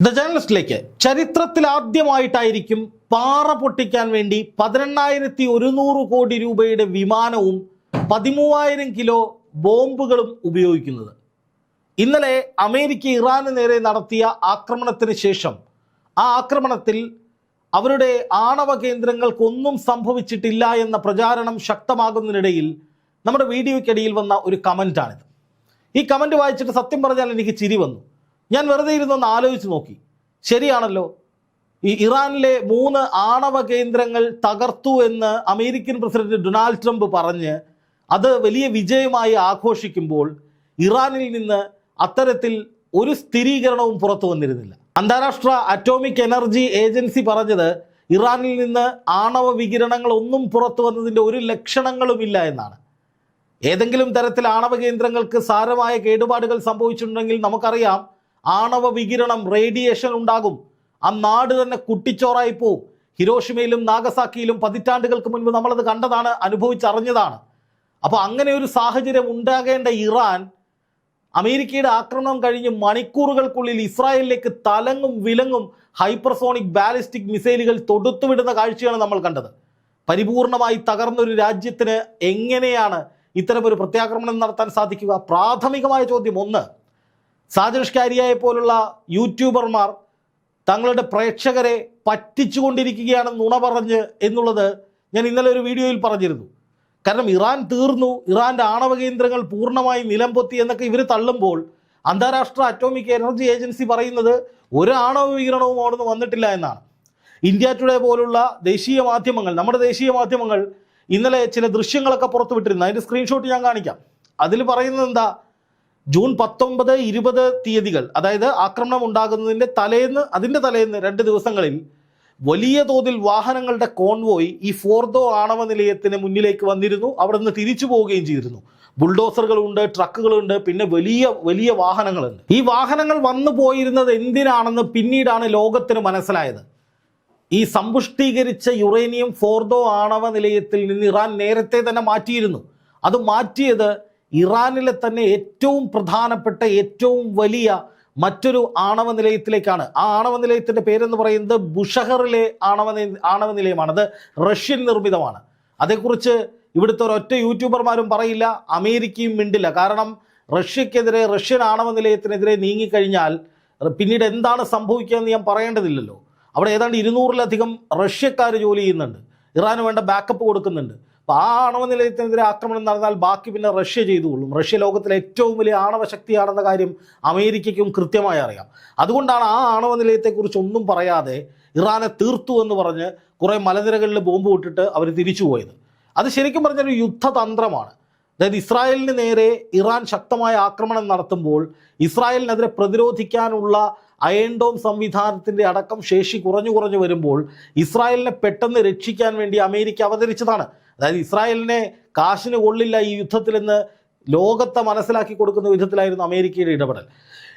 The ജേർണലിസ്റ്റിലേക്ക് ചരിത്രത്തിൽ ആദ്യമായിട്ടായിരിക്കും പാറ പൊട്ടിക്കാൻ വേണ്ടി പതിനെണ്ണായിരത്തി ഒരുന്നൂറ് കോടി രൂപയുടെ വിമാനവും പതിമൂവായിരം കിലോ ബോംബുകളും ഉപയോഗിക്കുന്നത്. ഇന്നലെ അമേരിക്ക ഇറാന് നേരെ നടത്തിയ ആക്രമണത്തിന് ശേഷം ആ ആക്രമണത്തിൽ അവരുടെ ആണവ കേന്ദ്രങ്ങൾക്കൊന്നും സംഭവിച്ചിട്ടില്ല എന്ന പ്രചാരണം ശക്തമാകുന്നതിനിടയിൽ നമ്മുടെ വീഡിയോയ്ക്കിടയിൽ വന്ന ഒരു കമന്റാണിത് ഈ കമന്റ് വായിച്ചിട്ട് സത്യം പറഞ്ഞാൽ എനിക്ക് ചിരി വന്നു. ഞാൻ വെറുതെ ഇരുന്നൊന്ന് ആലോചിച്ച് നോക്കി. ശരിയാണല്ലോ. ഈ ഇറാനിലെ മൂന്ന് ആണവ കേന്ദ്രങ്ങൾ തകർത്തു എന്ന് അമേരിക്കൻ പ്രസിഡന്റ് ഡൊണാൾഡ് ട്രംപ് പറഞ്ഞ് അത് വലിയ വിജയമായി ആഘോഷിക്കുമ്പോൾ ഇറാനിൽ നിന്ന് അത്തരത്തിൽ ഒരു സ്ഥിരീകരണവും പുറത്തു വന്നിരുന്നില്ല. അന്താരാഷ്ട്ര അറ്റോമിക് എനർജി ഏജൻസി പറഞ്ഞത് ഇറാനിൽ നിന്ന് ആണവ വികിരണങ്ങൾ ഒന്നും പുറത്തു വന്നതിന്റെ ഒരു ലക്ഷണങ്ങളുമില്ല എന്നാണ്. ഏതെങ്കിലും തരത്തിൽ ആണവ കേന്ദ്രങ്ങൾക്ക് സാരമായ കേടുപാടുകൾ സംഭവിച്ചിട്ടുണ്ടെങ്കിൽ നമുക്കറിയാം ആണവ വികിരണം റേഡിയേഷൻ ഉണ്ടാകും. ആ നാട് തന്നെ കുട്ടിച്ചോറായി പോവും. ഹിരോഷിമയിലും നാഗസാക്കിയിലും പതിറ്റാണ്ടുകൾക്ക് മുൻപ് നമ്മളത് കണ്ടതാണ് അനുഭവിച്ചറിഞ്ഞതാണ്. അപ്പോൾ അങ്ങനെ ഒരു സാഹചര്യം ഉണ്ടാകേണ്ട ഇറാൻ അമേരിക്കയുടെ ആക്രമണം കഴിഞ്ഞ് മണിക്കൂറുകൾക്കുള്ളിൽ ഇസ്രായേലിലേക്ക് തലങ്ങും വിലങ്ങും ഹൈപ്പർസോണിക് ബാലിസ്റ്റിക് മിസൈലുകൾ തൊടുത്തുവിടുന്ന കാഴ്ചയാണ് നമ്മൾ കണ്ടത്. പരിപൂർണമായി തകർന്നൊരു രാജ്യത്തിന് എങ്ങനെയാണ് ഇത്തരമൊരു പ്രത്യാക്രമണം നടത്താൻ സാധിക്കുക? പ്രാഥമികമായ ചോദ്യം ഒന്ന് സാജേഷ് കാരിയായെ പോലുള്ള യൂട്യൂബർമാർ തങ്ങളുടെ പ്രേക്ഷകരെ പറ്റിച്ചുകൊണ്ടിരിക്കുകയാണ് നുണ പറഞ്ഞ് എന്നുള്ളത് ഞാൻ ഇന്നലെ ഒരു വീഡിയോയിൽ പറഞ്ഞിരുന്നു. കാരണം ഇറാൻ തീർന്നു ഇറാന്റെ ആണവ കേന്ദ്രങ്ങൾ പൂർണമായി നിലംപൊത്തി എന്നൊക്കെ ഇവർ തള്ളുമ്പോൾ അന്താരാഷ്ട്ര അറ്റോമിക് എനർജി ഏജൻസി പറയുന്നത് ഒരു ആണവ വികിരണവും അവിടുന്ന് വന്നിട്ടില്ല എന്നാണ്. ഇന്ത്യ ടുഡേ പോലുള്ള ദേശീയ മാധ്യമങ്ങൾ നമ്മുടെ ദേശീയ മാധ്യമങ്ങൾ ഇന്നലെ ചില ദൃശ്യങ്ങളൊക്കെ പുറത്തുവിട്ടിരുന്നു. അതിന്റെ സ്ക്രീൻഷോട്ട് ഞാൻ കാണിക്കാം. അതിൽ പറയുന്നത് എന്താ? ജൂൺ പത്തൊമ്പത് ഇരുപത് തീയതികൾ അതായത് ആക്രമണം ഉണ്ടാകുന്നതിന്റെ തലേന്ന് അതിന്റെ തലേന്ന് രണ്ട് ദിവസങ്ങളിൽ വലിയ തോതിൽ വാഹനങ്ങളുടെ കോൺവോയ് ഈ ഫോർദോ ആണവ നിലയത്തിന് മുന്നിലേക്ക് വന്നിരുന്നു. അവിടെ നിന്ന് തിരിച്ചു പോവുകയും ചെയ്തിരുന്നു. ബുൾഡോസറുകളുണ്ട് ട്രക്കുകളുണ്ട് പിന്നെ വലിയ വലിയ വാഹനങ്ങളുണ്ട്. ഈ വാഹനങ്ങൾ വന്നു പോയിരുന്നത് എന്തിനാണെന്ന് പിന്നീടാണ് ലോകത്തിന് മനസ്സിലായത്. ഈ സമ്പുഷ്ടീകരിച്ച യുറേനിയം ഫോർദോ ആണവ നിലയത്തിൽ നിന്ന് ഇറാൻ നേരത്തെ തന്നെ മാറ്റിയിരുന്നു. അത് മാറ്റിയത് ഇറാനിലെ തന്നെ ഏറ്റവും പ്രധാനപ്പെട്ട ഏറ്റവും വലിയ മറ്റൊരു ആണവ നിലയത്തിലേക്കാണ്. ആ ആണവ നിലയത്തിന്റെ പേരെന്ന് പറയുന്നത് ബുഷഹറിലെ ആണവ ആണവ നിലയമാണ് അത് റഷ്യൻ നിർമ്മിതമാണ്. അതേക്കുറിച്ച് ഇവിടുത്തെ ഒരൊറ്റ യൂട്യൂബർമാരും പറയില്ല അമേരിക്കയും മിണ്ടില്ല. കാരണം റഷ്യക്കെതിരെ റഷ്യൻ ആണവ നിലയത്തിനെതിരെ നീങ്ങിക്കഴിഞ്ഞാൽ പിന്നീട് എന്താണ് സംഭവിക്കുക എന്ന് ഞാൻ പറയേണ്ടതില്ലല്ലോ. അവിടെ ഏതാണ്ട് ഇരുന്നൂറിലധികം റഷ്യക്കാർ ജോലി ചെയ്യുന്നുണ്ട്. ഇറാന് വേണ്ട ബാക്കപ്പ് കൊടുക്കുന്നുണ്ട്. ആ ആണവ നിലയത്തിനെതിരെ ആക്രമണം നടന്നാൽ ബാക്കി പിന്നെ റഷ്യ ചെയ്തുകൊള്ളും. റഷ്യ ലോകത്തിലെ ഏറ്റവും വലിയ ആണവ ശക്തിയാണെന്ന കാര്യം അമേരിക്കയ്ക്കും കൃത്യമായി അറിയാം. അതുകൊണ്ടാണ് ആ ആണവ നിലയത്തെക്കുറിച്ച് ഒന്നും പറയാതെ ഇറാനെ തീർത്തു എന്ന് പറഞ്ഞ് കുറേ മലനിരകളിൽ ബോംബ് വിട്ടിട്ട് അവർ തിരിച്ചു പോയത്. അത് ശരിക്കും പറഞ്ഞൊരു യുദ്ധതന്ത്രമാണ്. അതായത് ഇസ്രായേലിന് നേരെ ഇറാൻ ശക്തമായ ആക്രമണം നടത്തുമ്പോൾ ഇസ്രായേലിനെതിരെ പ്രതിരോധിക്കാനുള്ള അയൺഡോം സംവിധാനത്തിന്റെ അടക്കം ശേഷി കുറഞ്ഞു കുറഞ്ഞു വരുമ്പോൾ ഇസ്രായേലിനെ പെട്ടെന്ന് രക്ഷിക്കാൻ വേണ്ടി അമേരിക്ക അവതരിച്ചതാണ്. അതായത് ഇസ്രായേലിനെ കാശിന് കൊള്ളില്ല ഈ യുദ്ധത്തിലെന്ന് ലോകത്തെ മനസ്സിലാക്കി കൊടുക്കുന്ന വിധത്തിലായിരുന്നു അമേരിക്കയുടെ ഇടപെടൽ.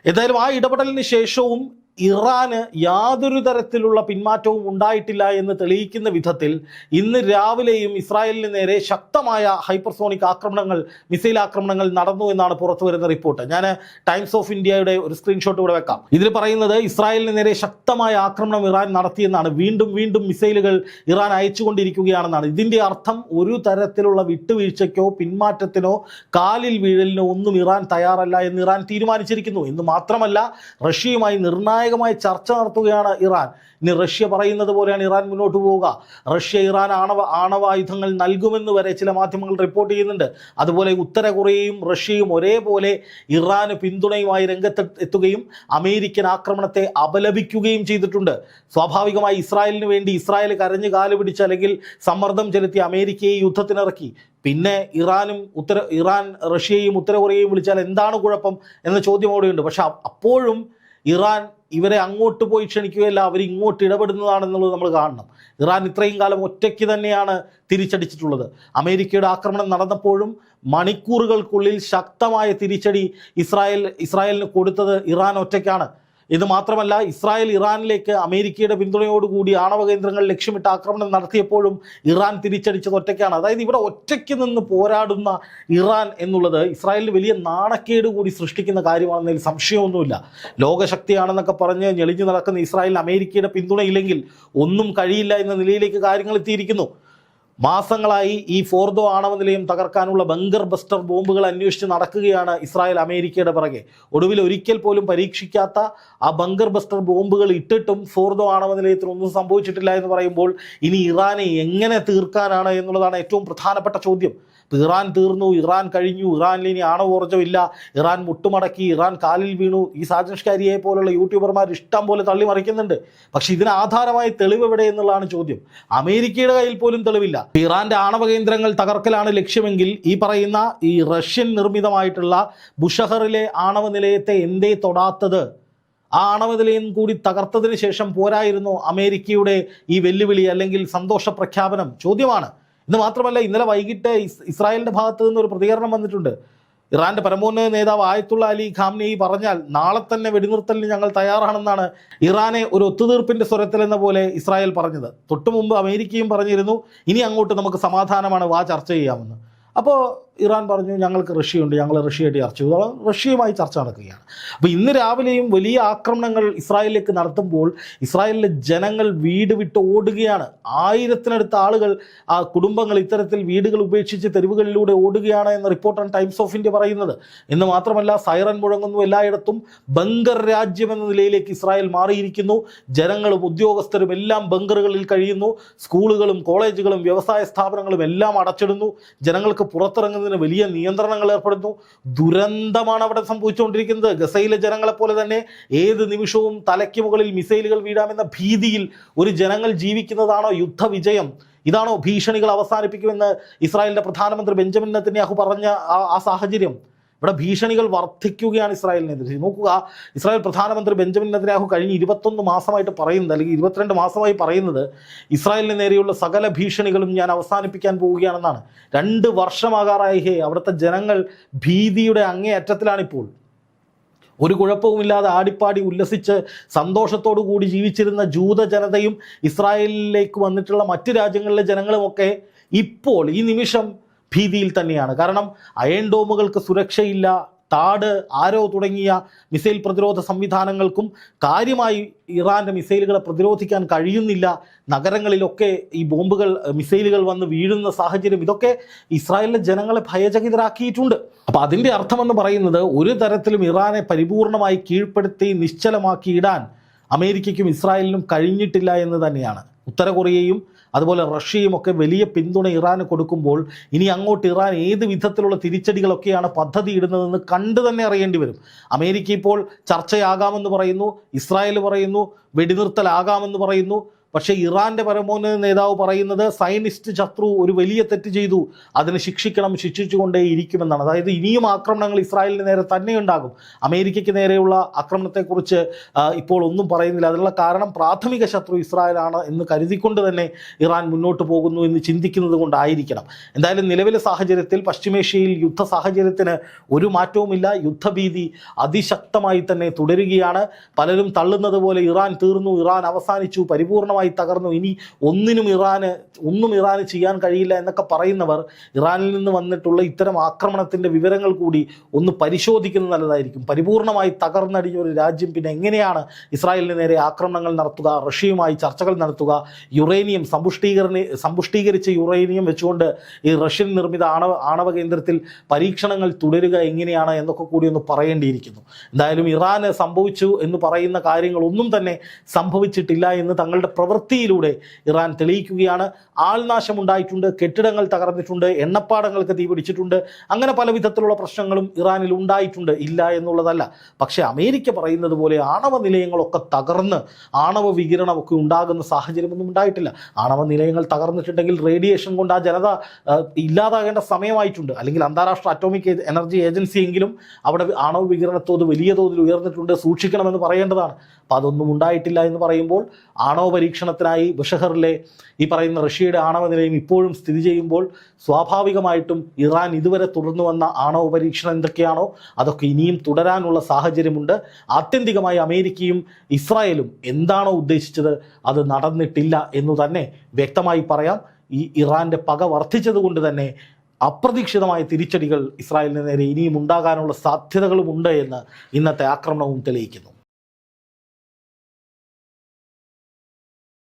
എന്തായാലും ആ ഇടപെടലിന് ശേഷവും ഇറാന് യാതൊരു തരത്തിലുള്ള പിന്മാറ്റവും ഉണ്ടായിട്ടില്ല എന്ന് തെളിയിക്കുന്ന വിധത്തിൽ ഇന്ന് രാവിലെയും ഇസ്രായേലിന് നേരെ ശക്തമായ ഹൈപ്പർസോണിക് ആക്രമണങ്ങൾ മിസൈൽ ആക്രമണങ്ങൾ നടന്നു എന്നാണ് പുറത്തു വരുന്ന റിപ്പോർട്ട്. ഞാൻ ടൈംസ് ഓഫ് ഇന്ത്യയുടെ ഒരു സ്ക്രീൻഷോട്ട് ഇവിടെ വെക്കാം. ഇതിൽ പറയുന്നത് ഇസ്രായേലിന് നേരെ ശക്തമായ ആക്രമണം ഇറാൻ നടത്തിയെന്നാണ്. വീണ്ടും വീണ്ടും മിസൈലുകൾ ഇറാൻ അയച്ചുകൊണ്ടിരിക്കുകയാണെന്നാണ്. ഇതിന്റെ അർത്ഥം ഒരു തരത്തിലുള്ള വിട്ടുവീഴ്ചയ്ക്കോ പിന്മാറ്റത്തിനോ കാലിൽ വീഴലിനോ ഒന്നും ഇറാൻ തയ്യാറല്ല എന്ന് ഇറാൻ തീരുമാനിച്ചിരിക്കുന്നു. എന്ന് മാത്രമല്ല റഷ്യയുമായി നിർണായകമായ ചർച്ച നടത്തുകയാണ് ഇറാൻ. ഇനി റഷ്യ പറയുന്നത് പോലെയാണ് ഇറാൻ മുന്നോട്ട് പോവുക. റഷ്യ ഇറാൻ ആണവ ആണവായുധങ്ങൾ നൽകുമെന്ന് വരെ ചില മാധ്യമങ്ങൾ റിപ്പോർട്ട് ചെയ്യുന്നുണ്ട്. അതുപോലെ ഉത്തര കൊറിയയും റഷ്യയും ഒരേപോലെ ഇറാന് പിന്തുണയുമായി രംഗത്ത് എത്തുകയും അമേരിക്കൻ ആക്രമണത്തെ അപലപിക്കുകയും ചെയ്തിട്ടുണ്ട്. സ്വാഭാവികമായി ഇസ്രായേലിന് വേണ്ടി ഇസ്രായേൽ കരഞ്ഞു കാൽ പിടിച്ച് അല്ലെങ്കിൽ സമ്മർദ്ദം ചെലുത്തി അമേരിക്കയെ യുദ്ധത്തിനിറക്കി. പിന്നെ ഇറാനും ഉത്തര ഇറാൻ റഷ്യയും ഉത്തര കൊറിയയും വിളിച്ചാൽ എന്താണ് കുഴപ്പം എന്ന ചോദ്യം അവിടെയുണ്ട്. പക്ഷെ അപ്പോഴും ഇറാൻ ഇവരെ അങ്ങോട്ട് പോയി ക്ഷണിക്കുകയല്ല അവർ ഇങ്ങോട്ട് ഇടപെടുന്നതാണെന്നുള്ളത് നമ്മൾ കാണണം. ഇറാൻ ഇത്രയും കാലം ഒറ്റയ്ക്ക് തന്നെയാണ് തിരിച്ചടിച്ചിട്ടുള്ളത്. അമേരിക്കയുടെ ആക്രമണം നടന്നപ്പോഴും മണിക്കൂറുകൾക്കുള്ളിൽ ശക്തമായ തിരിച്ചടി ഇസ്രായേൽ ഇസ്രായേലിന് കൊടുത്തത് ഇറാൻ ഒറ്റയ്ക്കാണ്. ഇത് മാത്രമല്ല ഇസ്രായേൽ ഇറാനിലേക്ക് അമേരിക്കയുടെ പിന്തുണയോടുകൂടി ആണവ കേന്ദ്രങ്ങൾ ലക്ഷ്യമിട്ട് ആക്രമണം നടത്തിയപ്പോഴും ഇറാൻ തിരിച്ചടിച്ചത് ഒറ്റയ്ക്കാണ്. അതായത് ഇവിടെ ഒറ്റയ്ക്ക് നിന്ന് പോരാടുന്ന ഇറാൻ എന്നുള്ളത് ഇസ്രായേലിന് വലിയ നാണക്കേട് കൂടി സൃഷ്ടിക്കുന്ന കാര്യമാണെന്നതിൽ സംശയമൊന്നുമില്ല. ലോകശക്തിയാണെന്നൊക്കെ പറഞ്ഞ് ഞെളിഞ്ഞു നടക്കുന്ന ഇസ്രായേലിന് അമേരിക്കയുടെ പിന്തുണയില്ലെങ്കിൽ ഒന്നും കഴിയില്ല എന്ന നിലയിലേക്ക് കാര്യങ്ങൾ എത്തിയിരിക്കുന്നു. മാസങ്ങളായി ഈ ഫോർദോ ആണവ നിലയം തകർക്കാനുള്ള ബങ്കർ ബസ്റ്റർ ബോംബുകൾ അന്വേഷിച്ച് നടക്കുകയാണ് ഇസ്രായേൽ അമേരിക്കയുടെ പിറകെ. ഒടുവിൽ ഒരിക്കൽ പോലും പരീക്ഷിക്കാത്ത ആ ബങ്കർ ബസ്റ്റർ ബോംബുകൾ ഇട്ടിട്ടും ഫോർദോ ആണവ നിലയത്തിന് ഒന്നും സംഭവിച്ചിട്ടില്ല എന്ന് പറയുമ്പോൾ ഇനി ഇറാനെ എങ്ങനെ തീർക്കാനാണ് എന്നുള്ളതാണ് ഏറ്റവും പ്രധാനപ്പെട്ട ചോദ്യം. ഇറാൻ തീർന്നു ഇറാൻ കഴിഞ്ഞു ഇറാനിൽ ഇനി ആണവോർജമില്ല ഇറാൻ മുട്ടുമടക്കി ഇറാൻ കാലിൽ വീണു. ഈ സാജൻഷ്കാരിയെ പോലുള്ള യൂട്യൂബർമാർ ഇഷ്ടം പോലെ തള്ളി മറിക്കുന്നുണ്ട് പക്ഷെ ഇതിന് ആധാരമായി തെളിവ് എവിടെ എന്നുള്ളതാണ് ചോദ്യം. അമേരിക്കയുടെ കയ്യിൽ പോലും തെളിവില്ല. ഇറാന്റെ ആണവ കേന്ദ്രങ്ങൾ തകർക്കലാണ് ലക്ഷ്യമെങ്കിൽ ഈ പറയുന്ന ഈ റഷ്യൻ നിർമ്മിതമായിട്ടുള്ള ബുഷഹറിലെ ആണവ നിലയത്തെ എന്തേ തൊടാത്തത്? ആ ആണവ നിലയം കൂടി തകർത്തതിന് ശേഷം പോരായിരുന്നു അമേരിക്കയുടെ ഈ വെല്ലുവിളി അല്ലെങ്കിൽ സന്തോഷ പ്രഖ്യാപനം. ചോദ്യമാണ്. ഇത് മാത്രമല്ല ഇന്നലെ വൈകിട്ട് ഇസ് ഇസ്രായേലിന്റെ ഭാഗത്ത് നിന്ന് ഒരു പ്രതികരണം വന്നിട്ടുണ്ട്. ഇറാന്റെ പരമോന്നത നേതാവ് ആയത്തുള്ള അലി ഖാംനെയി പറഞ്ഞാൽ നാളെ തന്നെ വെടിനിർത്തലിന് ഞങ്ങൾ തയ്യാറാണെന്നാണ് ഇറാനെ ഒരു ഒത്തുതീർപ്പിന്റെ സ്വരത്തിൽ എന്ന പോലെ ഇസ്രായേൽ പറഞ്ഞത്. തൊട്ടു മുമ്പ് അമേരിക്കയും പറഞ്ഞിരുന്നു. ഇനി അങ്ങോട്ട് നമുക്ക് സമാധാനമാണ് വാ ചർച്ച ചെയ്യാമെന്ന്. അപ്പോൾ ഇറാൻ പറഞ്ഞു ഞങ്ങൾക്ക് റഷ്യയുണ്ട് ഞങ്ങൾ റഷ്യയായിട്ട് ചർച്ച ചെയ്തു. റഷ്യയുമായി ചർച്ച നടക്കുകയാണ്. അപ്പോൾ ഇന്ന് രാവിലെയും വലിയ ആക്രമണങ്ങൾ ഇസ്രായേലിലേക്ക് നടത്തുമ്പോൾ ഇസ്രായേലിലെ ജനങ്ങൾ വീട് വിട്ട് ഓടുകയാണ്. ആയിരത്തിനടുത്ത ആളുകൾ ആ കുടുംബങ്ങൾ ഇത്തരത്തിൽ വീടുകൾ ഉപേക്ഷിച്ച് തെരുവുകളിലൂടെ ഓടുകയാണ് എന്ന റിപ്പോർട്ടാണ് ടൈംസ് ഓഫ് ഇന്ത്യ പറയുന്നത്. എന്ന് മാത്രമല്ല സൈറൻ മുഴങ്ങുന്നു എല്ലായിടത്തും. ബങ്കർ രാജ്യം എന്ന നിലയിലേക്ക് ഇസ്രായേൽ മാറിയിരിക്കുന്നു. ജനങ്ങളും ഉദ്യോഗസ്ഥരും എല്ലാം ബങ്കറുകളിൽ കഴിയുന്നു. സ്കൂളുകളും കോളേജുകളും വ്യവസായ സ്ഥാപനങ്ങളും എല്ലാം അടച്ചിടുന്നു. ജനങ്ങൾക്ക് പുറത്തിറങ്ങുന്നതിന് വലിയ നിയന്ത്രണങ്ങൾ ഏർപ്പെടുന്നു. ദുരന്തമാണ് അവിടെ സംഭവിച്ചുകൊണ്ടിരിക്കുന്നത്. ഗസയിലെ ജനങ്ങളെപ്പോലെ തന്നെ ഏത് നിമിഷവും തലയ്ക്ക് മുകളിൽ മിസൈലുകൾ വീഴാമെന്ന ഭീതിയിൽ ഒരു ജനങ്ങൾ ജീവിക്കുന്നതാണോ യുദ്ധവിജയം? ഇതാണോ ഭീഷണികൾ അവസാനിപ്പിക്കുമെന്ന് ഇസ്രായേലിന്റെ പ്രധാനമന്ത്രി ബെഞ്ചമിൻ നെത്തന്യാഹു പറഞ്ഞ ആ സാഹചര്യം? ഇവിടെ ഭീഷണികൾ വർദ്ധിക്കുകയാണ് ഇസ്രായേലിനെതിരെ നോക്കുക ഇസ്രായേൽ പ്രധാനമന്ത്രി ബെഞ്ചമിൻ നെതന്യാഹു കഴിഞ്ഞ ഇരുപത്തൊന്ന് മാസമായിട്ട് പറയുന്നത് അല്ലെങ്കിൽ ഇരുപത്തിരണ്ട് മാസമായി പറയുന്നത് ഇസ്രായേലിന് നേരെയുള്ള സകല ഭീഷണികളും ഞാൻ അവസാനിപ്പിക്കാൻ പോവുകയാണെന്നാണ്. രണ്ട് വർഷമാകാറായി ഹേ അവിടുത്തെ ജനങ്ങൾ ഭീതിയുടെ അങ്ങേയറ്റത്തിലാണിപ്പോൾ. ഒരു കുഴപ്പവുമില്ലാതെ ആടിപ്പാടി ഉല്ലസിച്ച് സന്തോഷത്തോടു കൂടി ജീവിച്ചിരുന്ന ജൂത ജനതയും ഇസ്രായേലിലേക്ക് വന്നിട്ടുള്ള മറ്റു രാജ്യങ്ങളിലെ ജനങ്ങളുമൊക്കെ ഇപ്പോൾ ഈ നിമിഷം ഭീതിയിൽ തന്നെയാണ്. കാരണം അയൺ ഡോമുകൾക്ക് സുരക്ഷയില്ല താട് ആരോ തുടങ്ങിയ മിസൈൽ പ്രതിരോധ സംവിധാനങ്ങൾക്കും കാര്യമായി ഇറാന്റെ മിസൈലുകളെ പ്രതിരോധിക്കാൻ കഴിയുന്നില്ല. നഗരങ്ങളിലൊക്കെ ഈ ബോംബുകൾ മിസൈലുകൾ വന്ന് വീഴുന്ന സാഹചര്യം ഇതൊക്കെ ഇസ്രായേലിലെ ജനങ്ങളെ ഭയചകിതരാക്കിയിട്ടുണ്ട്. അപ്പോൾ അതിന്റെ അർത്ഥമെന്ന് പറയുന്നത് ഒരു തരത്തിലും ഇറാനെ പരിപൂർണമായി കീഴ്പ്പെടുത്തി നിശ്ചലമാക്കി ഇടാൻ അമേരിക്കയ്ക്കും ഇസ്രായേലിനും കഴിഞ്ഞിട്ടില്ല എന്ന് തന്നെയാണ്. ഉത്തര കൊറിയയും അതുപോലെ റഷ്യയും ഒക്കെ വലിയ പിന്തുണ ഇറാന് കൊടുക്കുമ്പോൾ ഇനി അങ്ങോട്ട് ഇറാൻ ഏത് വിധത്തിലുള്ള തിരിച്ചടികളൊക്കെയാണ് പദ്ധതി ഇടുന്നതെന്ന് കണ്ടു തന്നെ അറിയേണ്ടി വരും. അമേരിക്ക ഇപ്പോൾ ചർച്ചയാകാമെന്ന് പറയുന്നു ഇസ്രായേൽ പറയുന്നു വെടിനിർത്തലാകാമെന്ന് പറയുന്നു. പക്ഷേ ഇറാന്റെ പരമോന്നത നേതാവ് പറയുന്നത് സൈനിസ്റ്റ് ശത്രു ഒരു വലിയ തെറ്റ് ചെയ്തു. അതിന് ശിക്ഷിക്കണം ശിക്ഷിച്ചുകൊണ്ടേ ഇരിക്കുമെന്നാണ് അതായത് ഇനിയും ആക്രമണങ്ങൾ ഇസ്രായേലിന് നേരെ തന്നെ ഉണ്ടാകും. അമേരിക്കയ്ക്ക് നേരെയുള്ള ആക്രമണത്തെക്കുറിച്ച് ഇപ്പോൾ ഒന്നും പറയുന്നില്ല. അതിനുള്ള കാരണം പ്രാഥമിക ശത്രു ഇസ്രായേലാണ് എന്ന് കരുതിക്കൊണ്ട് തന്നെ ഇറാൻ മുന്നോട്ട് പോകുന്നു എന്ന് ചിന്തിക്കുന്നത് കൊണ്ടായിരിക്കണം. എന്തായാലും നിലവിലെ സാഹചര്യത്തിൽ പശ്ചിമേഷ്യയിൽ യുദ്ധ സാഹചര്യത്തിന് ഒരു മാറ്റവുമില്ല. യുദ്ധഭീതി അതിശക്തമായി തന്നെ തുടരുകയാണ്. പലരും തള്ളുന്നത് പോലെ ഇറാൻ തീർന്നു ഇറാൻ അവസാനിച്ചു പൂർണമായി തകർന്നു. ഇനി ഒന്നിനും ഇറാന് ഒന്നും ഇറാന് ചെയ്യാൻ കഴിയില്ല എന്നൊക്കെ പറയുന്നവർ ഇറാനിൽ നിന്ന് വന്നിട്ടുള്ള ഇത്തരം ആക്രമണത്തിന്റെ വിവരങ്ങൾ കൂടി ഒന്ന് പരിശോധിക്കുന്നത് നല്ലതായിരിക്കും. പരിപൂർണമായി തകർന്നടിഞ്ഞ ഒരു രാജ്യം പിന്നെ എങ്ങനെയാണ് ഇസ്രായേലിന് നേരെ ആക്രമണങ്ങൾ നടത്തുക റഷ്യയുമായി ചർച്ചകൾ നടത്തുക യുറേനിയം സമ്പുഷ്ടീകരണ സമ്പുഷ്ടീകരിച്ച യുറേനിയം വെച്ചുകൊണ്ട് ഈ റഷ്യൻ നിർമ്മിത ആണവ ആണവ കേന്ദ്രത്തിൽ പരീക്ഷണങ്ങൾ തുടരുക എങ്ങനെയാണ് എന്നൊക്കെ കൂടി ഒന്ന് പറയേണ്ടിയിരിക്കുന്നു. എന്തായാലും ഇറാന് സംഭവിച്ചു എന്ന് പറയുന്ന കാര്യങ്ങളൊന്നും തന്നെ സംഭവിച്ചിട്ടില്ല എന്ന് തങ്ങളുടെ പ്രവൃത്തിയിലൂടെ ഇറാൻ തെളിയിക്കുകയാണ്. ആൾനാശം ഉണ്ടായിട്ടുണ്ട് കെട്ടിടങ്ങൾ തകർന്നിട്ടുണ്ട് എണ്ണപ്പാടങ്ങൾക്ക് തീ പിടിച്ചിട്ടുണ്ട്. അങ്ങനെ പല വിധത്തിലുള്ള പ്രശ്നങ്ങളും ഇറാനിൽ ഉണ്ടായിട്ടുണ്ട്. ഇല്ല എന്നുള്ളതല്ല. പക്ഷേ അമേരിക്ക പറയുന്നത് പോലെ ആണവ നിലയങ്ങളൊക്കെ തകർന്ന് ആണവ വികിരണമൊക്കെ ഉണ്ടാകുന്ന സാഹചര്യമൊന്നും ഉണ്ടായിട്ടില്ല. ആണവ നിലയങ്ങൾ തകർന്നിട്ടുണ്ടെങ്കിൽ റേഡിയേഷൻ കൊണ്ട് ആ ജനത ഇല്ലാതാകേണ്ട സമയമായിട്ടുണ്ട്. അല്ലെങ്കിൽ അന്താരാഷ്ട്ര അറ്റോമിക് എനർജി ഏജൻസി എങ്കിലും അവിടെ ആണവ വികിരണത്തോത് വലിയ തോതിൽ ഉയർന്നിട്ടുണ്ട്. സൂക്ഷിക്കണമെന്ന് പറയേണ്ടതാണ്. അപ്പോൾ അതൊന്നും ഉണ്ടായിട്ടില്ല എന്ന് പറയുമ്പോൾ ആണവ പരീക്ഷ പരീക്ഷണത്തിനായി ബഷഹറിലെ ഈ പറയുന്ന റഷ്യയുടെ ആണവ നിലയം ഇപ്പോഴും സ്ഥിതി ചെയ്യുമ്പോൾ സ്വാഭാവികമായിട്ടും ഇറാൻ ഇതുവരെ തുടർന്നു വന്ന ആണവ പരീക്ഷണം എന്തൊക്കെയാണോ അതൊക്കെ ഇനിയും തുടരാനുള്ള സാഹചര്യമുണ്ട്. ആത്യന്തികമായി അമേരിക്കയും ഇസ്രായേലും എന്താണോ ഉദ്ദേശിച്ചത് അത് നടന്നിട്ടില്ല എന്നു തന്നെ വ്യക്തമായി പറയാം. ഈ ഇറാന്റെ പക വർദ്ധിച്ചതുകൊണ്ട് തന്നെ അപ്രതീക്ഷിതമായ തിരിച്ചടികൾ ഇസ്രായേലിന് നേരെ ഇനിയും ഉണ്ടാകാനുള്ള സാധ്യതകളുമുണ്ട് എന്ന് ഇന്നത്തെ ആക്രമണവും തെളിയിക്കുന്നു.